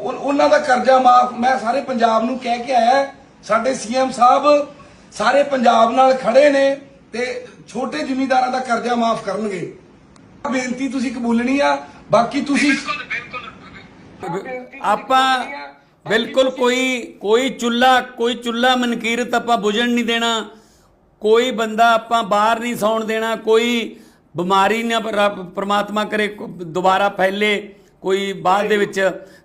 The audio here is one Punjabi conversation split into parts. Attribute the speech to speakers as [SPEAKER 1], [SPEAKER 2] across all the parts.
[SPEAKER 1] ਉਹਨਾਂ ਦਾ ਕਰਜ਼ਾ ਮਾਫ ਮੈਂ ਸਾਰੇ ਪੰਜਾਬ ਨੂੰ ਕਹਿ ਕੇ ਆਇਆ। ਸਾਡੇ ਸੀਐਮ ਸਾਹਿਬ ਸਾਰੇ ਪੰਜਾਬ ਨਾਲ ਖੜੇ ਨੇ ਤੇ ਛੋਟੇ ਜ਼ਿਮੀਂਦਾਰਾਂ ਦਾ ਕਰਜ਼ਾ ਮਾਫ ਕਰਨਗੇ। ਬੇਨਤੀ ਤੁਸੀਂ ਕਬੂਲਣੀ ਆ ਬਾਕੀ ਤੁਸੀਂ
[SPEAKER 2] ਆਪਾਂ ਬਿਲਕੁਲ ਕੋਈ ਕੋਈ ਚੁੱਲਾ ਕੋਈ ਚੁੱਲਾ ਮਨਕੀਰਤ ਆਪਾਂ ਬੁਝਣ ਨਹੀਂ ਦੇਣਾ। ਕੋਈ ਬੰਦਾ ਆਪਾਂ ਬਾਹਰ ਨਹੀਂ ਸੌਣ ਦੇਣਾ। ਕੋਈ ਬਿਮਾਰੀ ਨਾ ਪ੍ਰਮਾਤਮਾ ਕਰੇ ਦੁਬਾਰਾ ਫੈਲੇ। ਕੋਈ ਬਾਅਦ ਦੇ ਵਿੱਚ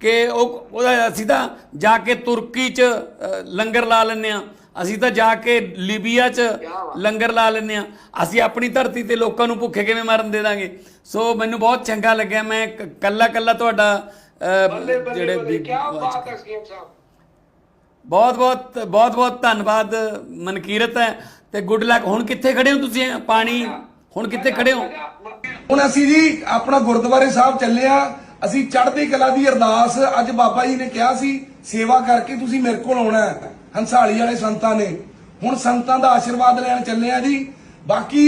[SPEAKER 2] ਕਿ ਉਹ ਉਹਦਾ ਅਸੀਂ ਤਾਂ ਜਾ ਕੇ ਤੁਰਕੀ 'ਚ ਲੰਗਰ ਲਾ ਲੈਂਦੇ ਆ ਅਸੀਂ ਤਾਂ ਜਾ ਕੇ ਲੀਬੀਆ 'ਚ ਲੰਗਰ ਲਾ ਲੈਂਦੇ ਆ ਅਸੀਂ ਆਪਣੀ ਧਰਤੀ ਤੇ ਲੋਕਾਂ ਨੂੰ ਭੁੱਖੇ ਕਿਵੇਂ ਮਰਨ ਦੇ ਦਾਂਗੇ? ਸੋ ਮੈਨੂੰ ਬਹੁਤ ਚੰਗਾ ਲੱਗਿਆ। ਮੈਂ ਕੱਲਾ ਕੱਲਾ ਤੁਹਾਡਾ ਜਿਹੜੇ ਬਹੁਤ ਬਹੁਤ ਬਹੁਤ ਬਹੁਤ ਧੰਨਵਾਦ ਮਨਕੀਰਤ ਹੈ। ਤੇ ਗੁੱਡ ਲੱਕ ਹੁਣ ਕਿੱਥੇ ਖੜੇ ਹੋ ਤੁਸੀਂ? ਪਾਣੀ? ਹੁਣ ਕਿੱਥੇ ਖੜੇ ਹੋ?
[SPEAKER 1] ਹੁਣ ਅਸੀਂ ਜੀ ਆਪਣਾ ਗੁਰਦੁਆਰੇ ਸਾਹਿਬ ਚੱਲੇ ਆ ਅਸੀਂ ਚੜ੍ਹਦੀ ਕਲਾ ਦੀ ਅਰਦਾਸ ਅੱਜ ਬਾਬਾ ਜੀ ਨੇ ਕਿਹਾ ਸੀ ਸੇਵਾ ਕਰਕੇ ਤੁਸੀਂ ਮੇਰੇ ਕੋਲ ਆਉਣਾ ਹੈ। ਹੰਸਾਲੀ ਵਾਲੇ ਸੰਤਾਂ ਨੇ। ਹੁਣ ਸੰਤਾਂ ਦਾ ਆਸ਼ੀਰਵਾਦ ਲੈਣ ਚੱਲੇ ਆ ਜੀ। ਬਾਕੀ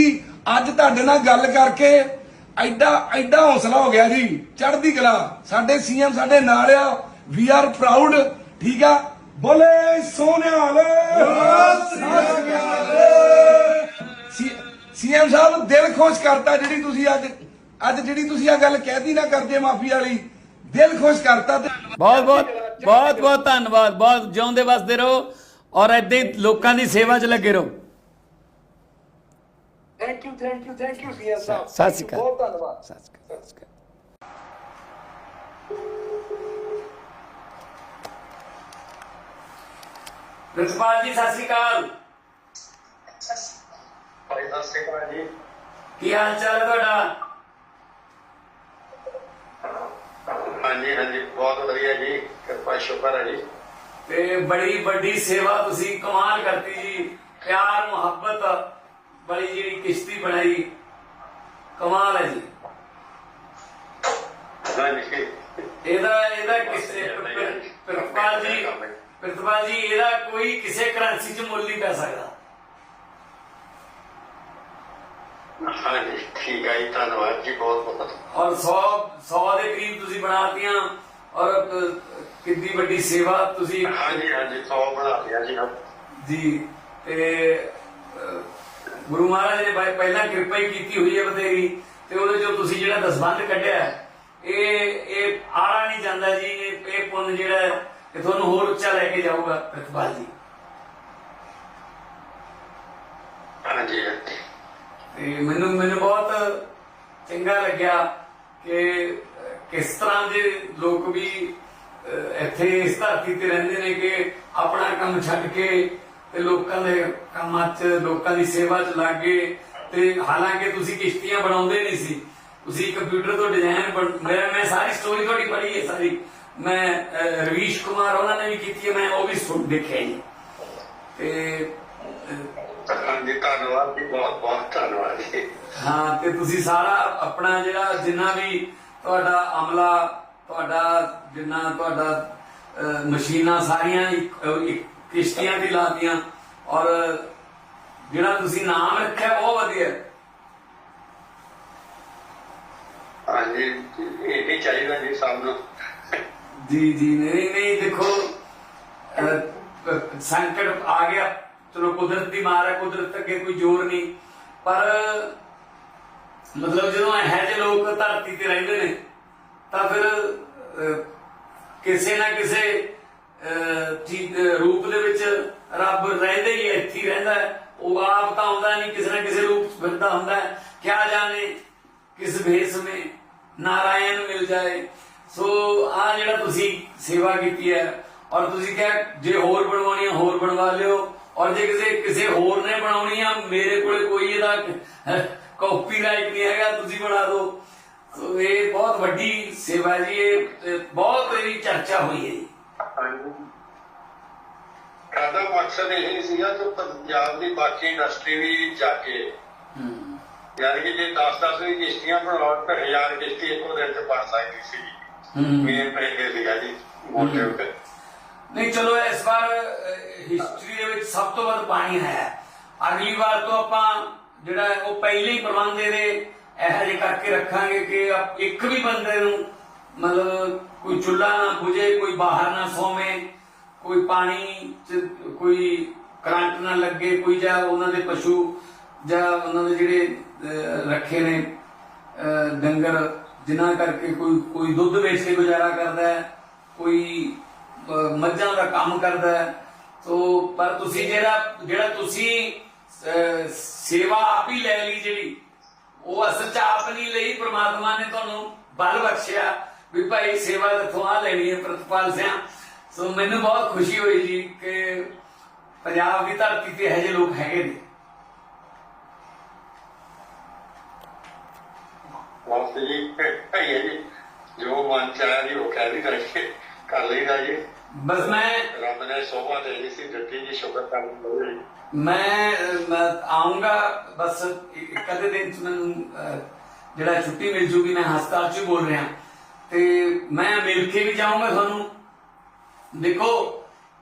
[SPEAKER 1] ਅੱਜ ਤੁਹਾਡੇ ਨਾਲ ਗੱਲ ਕਰਕੇ ਐਡਾ ਐਡਾ ਹੌਸਲਾ ਹੋ ਗਿਆ ਜੀ। ਚੜ੍ਹਦੀ ਕਲਾ। ਸਾਡੇ ਸੀਐਮ ਸਾਡੇ ਨਾਲ ਆ। We are proud. ਠੀਕ ਆ? ਬੋਲੇ ਸੋਨਿਆਲ ਸੀਐਮ ਸਾਹਿਬ ਦਿਲ ਖੁਸ਼ ਕਰਤਾ ਜਿਹੜੀ ਤੁਸੀਂ ਅੱਜ ਅੱਜ ਜਿਹੜੀ ਤੁਸੀਂ ਆ ਗੱਲ ਕਹਿਤੀ ਨਾ ਕਰਦੇ ਮਾਫੀ ਵਾਲੀ ਦਿਲ ਖੁਸ਼ ਕਰਤਾ ਤੇ
[SPEAKER 2] ਬਹੁਤ ਬਹੁਤ ਬਹੁਤ ਬਹੁਤ ਧੰਨਵਾਦ ਬਹੁਤ ਜਿਉਂਦੇ ਵਸਦੇ ਰਹੋ ਔਰ ਏਦਾਂ ਹੀ ਲੋਕਾਂ ਦੀ ਸੇਵਾ 'ਚ ਲੱਗੇ ਰਹੋ।
[SPEAKER 1] Thank you thank you thank you CM Sahib.
[SPEAKER 2] ਸਤਿ ਸ਼੍ਰੀ ਅਕਾਲ।
[SPEAKER 1] ਬਹੁਤ ਧੰਨਵਾਦ।
[SPEAKER 2] ਸਤਿ ਸ਼੍ਰੀ ਅਕਾਲ, ਸਤਿ ਸ਼੍ਰੀ ਅਕਾਲ। ਪ੍ਰਿੰਸੀਪਲ ਜੀ ਸਤਿ ਸ਼੍ਰੀ ਅਕਾਲ।
[SPEAKER 3] ਸਤਿ ਸ਼੍ਰੀ ਅਕਾਲ ਜੀ।
[SPEAKER 2] ਕੀ ਹਾਲ ਚਾਲ ਤੁਹਾਡਾ
[SPEAKER 3] ਹਾਂਜੀ ਹਾਂਜੀ ਬਹੁਤ ਵਧੀਆ ਜੀ ਕਿਰਪਾ ਸ਼ੁਕਰ ਹੈ ਜੀ।
[SPEAKER 2] ਤੇ ਬੜੀ ਵੱਡੀ ਸੇਵਾ ਤੁਸੀਂ ਕਮਾਲ ਕਰਤੀ ਜੀ। ਪਿਆਰ ਮੁਹੱਬਤ ਬੜੀ ਜਿਹੜੀ ਕਿਸ਼ਤੀ ਬਣਾਈ। ਕਮਾਲ ਹੈ ਜੀ। ਇਹਦਾ ਇਹਦਾ ਕਿਸੇ ਪ੍ਰਿਤਪਾਲ ਜੀ ਪ੍ਰਿਤਪਾਲ ਜੀ ਇਹਦਾ ਕੋਈ ਕਿਸੇ ਕਰੰਸੀ 'ਚ ਮੁੱਲ ਨਹੀਂ ਪੈ ਸਕਦਾ।
[SPEAKER 3] ਹਾਂਜੀ ਠੀਕ ਹੈ ਧੰਨਵਾਦ ਜੀ ਬਹੁਤ ਬਹੁਤ।
[SPEAKER 2] ਔਰ 100 100 ਦੇ ਕਰੀਬ ਤੁਸੀਂ ਬਣਾਤੀਆਂ ਔਰ ਕਿੰਨੀ ਵੱਡੀ ਸੇਵਾ ਤੁਸੀਂ
[SPEAKER 3] ਹਾਂਜੀ ਹਾਂਜੀ 100 ਬਣਾ ਲਿਆ ਜੀ
[SPEAKER 2] ਜੀ ਤੇ ਗੁਰੂ ਮਹਾਰਾਜ ਨੇ ਪਹਿ- ਪਹਿਲਾਂ ਕਿਰਪਾ ਹੀ ਕੀਤੀ ਹੋਈ ਹੈ ਬਤੇਰੀ ਤੇ ਉਹਦੇ ਚੋਂ ਤੁਸੀਂ ਜਿਹੜਾ ਦਸਵੰਧ ਕੱਢਿਆ ਇਹ ਇਹ ਆੜਾ ਨਹੀਂ ਜਾਂਦਾ ਜੀ ਇਹ ਇਹ ਪੁੰਨ ਜਿਹੜਾ ਇਹ ਤੁਹਾਨੂੰ ਹੋਰ ਉੱਚਾ ਲੈ ਕੇ ਜਾਊਗਾ ਪ੍ਰਿਤਪਾਲ ਜੀ।
[SPEAKER 3] ਹਾਂਜੀ।
[SPEAKER 2] ਤੇ ਮੈਨੂੰ ਮੈਨੂੰ ਬਹੁਤ ਚੰਗਾ ਲੱਗਿਆ ਕਿ ਕਿਸ ਤਰ੍ਹਾਂ ਦੇ ਲੋਕ ਵੀ ਇੱਥੇ ਇਸ ਧਰਤੀ ਤੇ ਰਹਿੰਦੇ ਨੇ ਕਿ ਆਪਣਾ ਕੰਮ ਛੱਡ ਕੇ ਤੇ ਲੋਕਾਂ ਦੇ ਕੰਮਾਂ 'ਚ ਲੋਕਾਂ ਦੀ ਸੇਵਾ 'ਚ ਲੱਗ ਗਏ ਤੇ ਹਾਲਾਂਕਿ ਤੁਸੀਂ ਕਿਸ਼ਤੀਆਂ ਬਣਾਉਂਦੇ ਨਹੀਂ ਸੀ। ਤੁਸੀਂ ਕੰਪਿਊਟਰ ਤੋਂ ਡਿਜ਼ਾਈਨ ਮੈਂ ਮੈਂ ਸਾਰੀ ਸਟੋਰੀ ਤੁਹਾਡੀ ਪੜ੍ਹੀ ਹੈ ਸਾਰੀ। ਮੈਂ ਰਵੀਸ਼ ਕੁਮਾਰ ਉਹਨਾਂ ਨੇ ਵੀ ਕੀਤੀ ਹੈ ਮੈਂ ਉਹ ਵੀ ਸੁਣ ਦੇਖਿਆ ਜੀ ਤੇ
[SPEAKER 3] ਹਾਂਜੀ ਧੰਨਵਾਦ ਜੀ ਬਹੁਤ ਬਹੁਤ ਧੰਨਵਾਦ ਜੀ।
[SPEAKER 2] ਹਾਂ ਤੇ ਤੁਸੀਂ ਸਾਰਾ ਆਪਣਾ ਜਿਹੜਾ ਜਿੰਨਾ ਵੀ ਤੁਹਾਡਾ ਅਮਲਾ ਤੁਹਾਡਾ ਜਿੰਨਾ ਤੁਹਾਡਾ ਮਸ਼ੀਨਾਂ ਸਾਰੀਆਂ ਕਿਸ਼ਤੀਆਂ ਦੀ ਲਾਤੀਆਂ ਔਰ ਜਿਹੜਾ ਤੁਸੀਂ ਨਾਮ ਰੱਖਿਆ ਬਹੁਤ ਵਧੀਆ।
[SPEAKER 3] ਹਾਂਜੀ ਇਹ ਹੀ ਚਾਹੀਦਾ ਜੀ ਸਭ ਨੂੰ।
[SPEAKER 2] ਜੀ ਜੀ ਨਹੀਂ ਨਹੀਂ ਦੇਖੋ ਸੰਕਟ ਆ ਗਿਆ। ਚਲੋ ਕੁਦਰਤ ਦੀ ਮਾਰ ਹੈ ਕੁਦਰਤ ਅੱਗੇ ਕੋਈ ਜ਼ੋਰ ਨਹੀਂ। ਪਰ ਮਤਲਬ ਜਦੋਂ ਇਹੋ ਜਿਹੇ ਲੋਕ ਧਰਤੀ ਤੇ ਰਹਿੰਦੇ ਨੇ ਤਾਂ ਫਿਰ ਕਿਸੇ ਨਾ ਕਿਸੇ ਅਹ, ਰੂਪ ਦੇ ਵਿੱਚ ਰੱਬ ਰਹਿੰਦਾ ਹੀ ਇੱਥੇ ਰਹਿੰਦਾ ਉਹ ਆਪ ਤਾਂ ਆਉਂਦਾ ਨਹੀਂ ਕਿਸੇ ਨਾ ਕਿਸੇ ਰੂਪ ਫਿਰਦਾ ਹੁੰਦਾ ਕਿਆ ਜਾਣੇ ਕਿਸ ਭੇਸ ਮੇ ਨਾਰਾਇਣ ਮਿਲ ਜਾਏ। ਸੋ ਆ ਜਿਹੜਾ ਤੁਸੀਂ ਸੇਵਾ ਕੀਤੀ ਹੈ ਔਰ ਤੁਸੀਂ ਕਿਹਾ ਜੇ ਹੋਰ ਬਣਵਾਉਣੀ ਆ ਹੋਰ ਬਣਵਾ ਲਿਓ। ਔਰ ਜੇ ਕਿਸੇ ਕਿਸੇ ਹੋਰ ਨੇ ਬਣਾਉਣੀ ਆ ਮੇਰੇ ਕੋਲ ਕੋਈ ਇਹਦਾ ਕਾਪੀਰਾਈਟ ਨਹੀਂ ਹੈਗਾ ਤੁਸੀਂ ਬਣਾ ਦਿਓ। ਸੋ ਇਹ ਬਹੁਤ ਵੱਡੀ ਸੇਵਾ ਜੀ ਇਹ ਬਹੁਤ ਇਹਦੀ ਚਰਚਾ ਹੋਈ ਹੈ ਜੀ।
[SPEAKER 3] ਸਾਡਾ ਮਕਸਦ ਇਹ ਸੀਗਾ ਕਿ ਪੰਜਾਬ ਦੀ ਬਾਕੀ ਇੰਡਸਟਰੀ ਵੀ ਜਾ ਕੇ ਯਾਨੀ ਕਿ ਜੇ 10-10 ਵੀ ਕਿਸ਼ਤੀਆਂ ਬਣਾਉਣ ਤਾਂ ਹਜ਼ਾਰ ਕਿਸ਼ਤੀ ਇੱਕੋ ਦਿਨ ਚ ਬਣ ਸਕਦੀ ਸੀ। ਮੇਨ ਪ੍ਰੇਗੇ ਸੀਗਾ ਜੀ ਮੋਟਿਵ ਤੇ
[SPEAKER 2] ਨਹੀਂ ਚਲੋ ਇਸ ਵਾਰ ਹਿਸਟਰੀ ਦੇ ਵਿੱਚ ਸਭ ਤੋਂ ਵੱਧ ਪਾਣੀ ਹੈ। ਅਗਲੀ ਵਾਰ ਤੋਂ ਆਪਾਂ ਜਿਹੜਾ ਉਹ ਪਹਿਲੇ ਹੀ ਪ੍ਰਬੰਧ ਇਹਦੇ ਇਹੋ ਜਿਹੇ ਕਰਕੇ ਰੱਖਾਂਗੇ ਕਿ ਇੱਕ ਵੀ ਬੰਦੇ ਨੂੰ ਮਤਲਬ ਕੋਈ ਚੁੱਲ੍ਹਾ ਨਾ ਬੁਝੇ, ਕੋਈ ਬਾਹਰ ਨਾ ਸੋਵੇ, ਕੋਈ ਪਾਣੀ ਕੋਈ ਕਰੰਟ ਨਾ ਲੱਗੇ, ਕੋਈ ਜਾਂ ਉਹਨਾਂ ਦੇ ਪਸ਼ੂ ਜਾਂ ਉਹਨਾਂ ਦੇ ਜਿਹੜੇ ਰੱਖੇ ਨੇ ਡੰਗਰ, ਜਿਨ੍ਹਾਂ ਕਰਕੇ ਕੋਈ ਕੋਈ ਦੁੱਧ ਵੇਚ ਕੇ ਗੁਜ਼ਾਰਾ ਕਰਦਾ ਹੈ, ਕੋਈ ਮੱਝਾਂ ਦਾ ਕੰਮ ਕਰਦਾ ਹੈ ਸੋ ਪਰ ਤੁਸੀਂ ਜਿਹੜਾ ਜਿਹੜਾ ਤੁਸੀਂ ਸੇਵਾ ਆਪ ਹੀ ਲੈ ਲਈ ਜਿਹੜੀ। ਉਹ ਅਸਲ ਚ ਆਪ ਨਹੀਂ ਲਈ, ਪ੍ਰਮਾਤਮਾ ਨੇ ਤੁਹਾਨੂੰ ਬਲ ਬਖਸ਼ਿਆ ਵੀ ਭਾਈ ਸੇਵਾ ਕਿੱਥੋਂ ਆ ਲੈਣੀ ਹੈ ਪ੍ਰਤਪਾਲ ਸਿਆ। ਸੋ ਮੈਨੂੰ ਬਹੁਤ ਖੁਸ਼ੀ ਹੋਈ ਜੀ ਕਿ ਪੰਜਾਬ ਦੀ ਧਰਤੀ ਤੇ ਇਹੋ ਜਿਹੇ ਲੋਕ ਹੈਗੇ ਨੇ।
[SPEAKER 3] ਬਹੁਤ ਜੀ ਹੈ ਜੀ, ਜੋ ਮਨ ਚ ਜੀ, ਉਹ ਕਹਿ ਵੀ ਕਰਕੇ ਕਰ ਲਈਦਾ ਜੀ।
[SPEAKER 2] ਬਸ ਮੈਂ
[SPEAKER 3] ਰੱਬ ਨੇ ਸੋਭਾ ਦੇ ਦਿੱਤੀ ਸੀ ਦਿੱਤੀ ਜੀ ਸ਼ੁਕਰ ਕਰਨਾ ਜੀ
[SPEAKER 2] ਮੈਂ ਆਉਂਗਾ ਬਸ ਅੱਧੇ ਦਿਨ ਚ ਮੈਨੂੰ ਅਹ, ਜਿਹੜਾ ਛੁੱਟੀ ਮਿਲ ਜੂਗੀ ਮੈਂ ਹਸਪਤਾਲ ਚ ਹੀ ਬੋਲ ਰਿਹਾ। ਤੇ ਮੈਂ ਮਿਲ ਕੇ ਵੀ ਜਾਊਂਗਾ ਤੁਹਾਨੂੰ। ਦੇਖੋ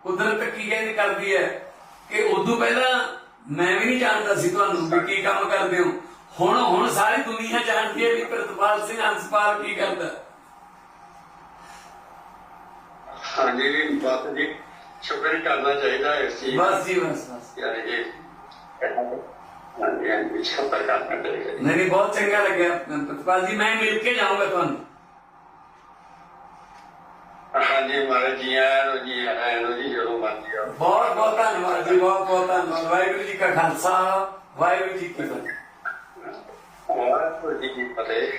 [SPEAKER 2] ਕੁਦਰਤ ਕੀ ਕਹਿੰਦੀ ਕਰਦੀ ਹੈ ਕਿ ਉਦੋਂ ਪਹਿਲਾਂ ਮੈਂ ਵੀ ਨਹੀਂ ਜਾਣਦਾ ਸੀ ਤੁਹਾਨੂੰ ਵੀ ਕੀ ਕੰਮ ਕਰਦੇ ਹੋ। ਹੁਣ ਹੁਣ ਸਾਰੀ ਦੁਨੀਆ ਜਾਣਦੀ ਹੈ ਵੀ ਪ੍ਰਤਪਾਲ ਸਿੰਘ ਹੰਸਪਾਲ ਕੀ ਕਰਦਾ।
[SPEAKER 3] ਹਾਂਜੀ ਜੀ ਬਾਤ ਜੀ ਸ਼ੁਕਰ ਹੀ ਕਰਨਾ ਚਾਹੀਦਾ ਹੈ ਇਸ ਚੀਜ਼।
[SPEAKER 2] ਬਸ ਜੀ ਬਸ ਬਸ।
[SPEAKER 3] ਯਾਨੀ ਕਿ ਹਾਂਜੀ ਹਾਂਜੀ ਸ਼ੁਕਰ ਕਰਨਾ ਚਾਹੀਦਾ ਜੀ।
[SPEAKER 2] ਨਹੀਂ ਨਹੀਂ ਬਹੁਤ ਚੰਗਾ ਲੱਗਿਆ। ਪ੍ਰਤਪਾਲ ਜੀ ਮੈਂ ਮਿਲ ਕੇ ਜਾਊਂਗਾ ਤੁਹਾਨੂੰ।
[SPEAKER 3] ਹਾਂਜੀ ਮਾਰੇ ਜੀ ਆਇਆਂ ਨੂੰ ਜੀ ਆਇਆਂ ਨੂੰ ਜੀ ਜਦੋਂ ਮਰਜ਼ੀ ਆਓ।
[SPEAKER 2] ਬਹੁਤ ਬਹੁਤ ਧੰਨਵਾਦ ਜੀ ਬਹੁਤ ਬਹੁਤ ਧੰਨਵਾਦ। ਵਾਹਿਗੁਰੂ ਜੀ ਕਾ ਖਾਲਸਾ ਵਾਹਿਗੁਰੂ ਜੀ ਕੀ ਫਤਿਹ।
[SPEAKER 3] ਵਾਹਿਗੁਰੂ ਜੀ ਕੀ ਫਤਿਹ।